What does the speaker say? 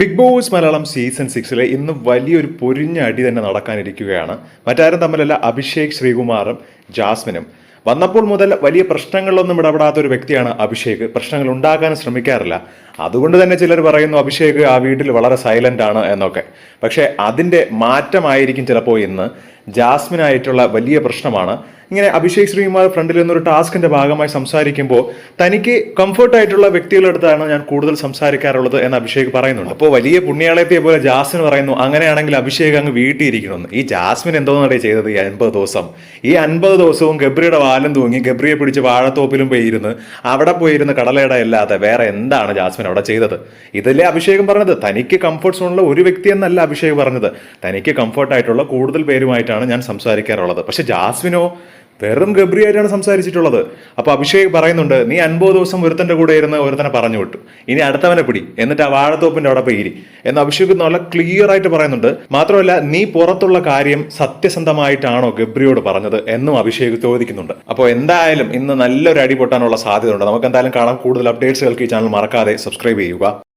Big boss Malayalam season സിക്സിലെ ഇന്ന് വലിയൊരു പൊരിഞ്ഞ അടി തന്നെ നടക്കാനിരിക്കുകയാണ്. മറ്റാരും തമ്മിലല്ല അഭിഷേക് ശ്രീകുമാറും ജാസ്മിനും. വന്നപ്പോൾ മുതൽ വലിയ പ്രശ്നങ്ങളിലൊന്നും ഇടപെടാത്ത ഒരു വ്യക്തിയാണ് അഭിഷേക്. പ്രശ്നങ്ങൾ ഉണ്ടാക്കാൻ ശ്രമിക്കാറില്ല. അതുകൊണ്ട് തന്നെ ചിലർ പറയുന്നു അഭിഷേക് ആ വീട്ടിൽ വളരെ സൈലന്റ് ആണ് എന്നൊക്കെ. പക്ഷേ അതിന്റെ മാറ്റമായിരിക്കും ചിലപ്പോൾ ഇന്ന്. ജാസ്മിനായിട്ടുള്ള വലിയ പ്രശ്നമാണ്. ഇങ്ങനെ അഭിഷേക് ശ്രീകുമാർ ഫ്രണ്ടിൽ നിന്നൊരു ടാസ്കിന്റെ ഭാഗമായി സംസാരിക്കുമ്പോൾ തനിക്ക് കംഫർട്ടായിട്ടുള്ള വ്യക്തികളുടെ അടുത്താണ് ഞാൻ കൂടുതൽ സംസാരിക്കാറുള്ളത് എന്ന് അഭിഷേക് പറയുന്നുണ്ട്. അപ്പോൾ വലിയ പുണ്യാളയത്തെ പോലെ ജാസ്മിൻ പറയുന്നു അങ്ങനെയാണെങ്കിൽ അഭിഷേക് അങ്ങ് വീട്ടിയിരിക്കണമെന്ന് ഈ ജാസ്മിൻ എന്തോന്നാണ് ചെയ്തത് ഈ അൻപത് ദിവസം? ഈ അൻപത് ദിവസവും ഗബ്രിയുടെ വാലം തൂങ്ങി ഗബ്രിയെ പിടിച്ച് വാഴത്തോപ്പിലും പോയിരുന്ന് അവിടെ പോയിരുന്ന് കടലയുടെ അല്ലാതെ വേറെ എന്താണ് ജാസ്മിൻ അവിടെ ചെയ്തത്. ഇതിലെ അഭിഷേകം പറഞ്ഞത്? തനിക്ക് കംഫർട്ട് സോണുള്ള ഒരു വ്യക്തി എന്നല്ല അഭിഷേക് പറഞ്ഞത്. തനിക്ക് കംഫർട്ട് ആയിട്ടുള്ള കൂടുതൽ പേരുമായിട്ടാണ് ഞാൻ സംസാരിക്കാറുള്ളത്. പക്ഷെ ജാസ്മിനോ വെറും ഗബ്രിയായിട്ടാണ് സംസാരിച്ചിട്ടുള്ളത്. അപ്പൊ അഭിഷേക് പറയുന്നുണ്ട് നീ അൻപത് ദിവസം ഒരുത്തന്റെ കൂടെ ഇരുന്ന് ഒരുത്തനെ പറഞ്ഞു വിട്ടു. ഇനി അടുത്തവനെ പിടി. എന്നിട്ട് ആ വാഴത്തോപ്പിന്റെ അവിടെ പേരി എന്ന് അഭിഷേക് നല്ല ക്ലിയർ ആയിട്ട് പറയുന്നുണ്ട്. മാത്രമല്ല നീ പുറത്തുള്ള കാര്യം സത്യസന്ധമായിട്ടാണോ ഗബ്രിയോട് പറഞ്ഞത്? എന്നും അഭിഷേക് ചോദിക്കുന്നുണ്ട്. അപ്പോൾ എന്തായാലും ഇന്ന് നല്ലൊരു അടി പൊട്ടാനുള്ള സാധ്യതയുണ്ട്. നമുക്ക് എന്തായാലും കാണാം. കൂടുതൽ അപ്ഡേറ്റ്സുകൾക്ക് ഈ ചാനൽ മറക്കാതെ സബ്സ്ക്രൈബ് ചെയ്യുക.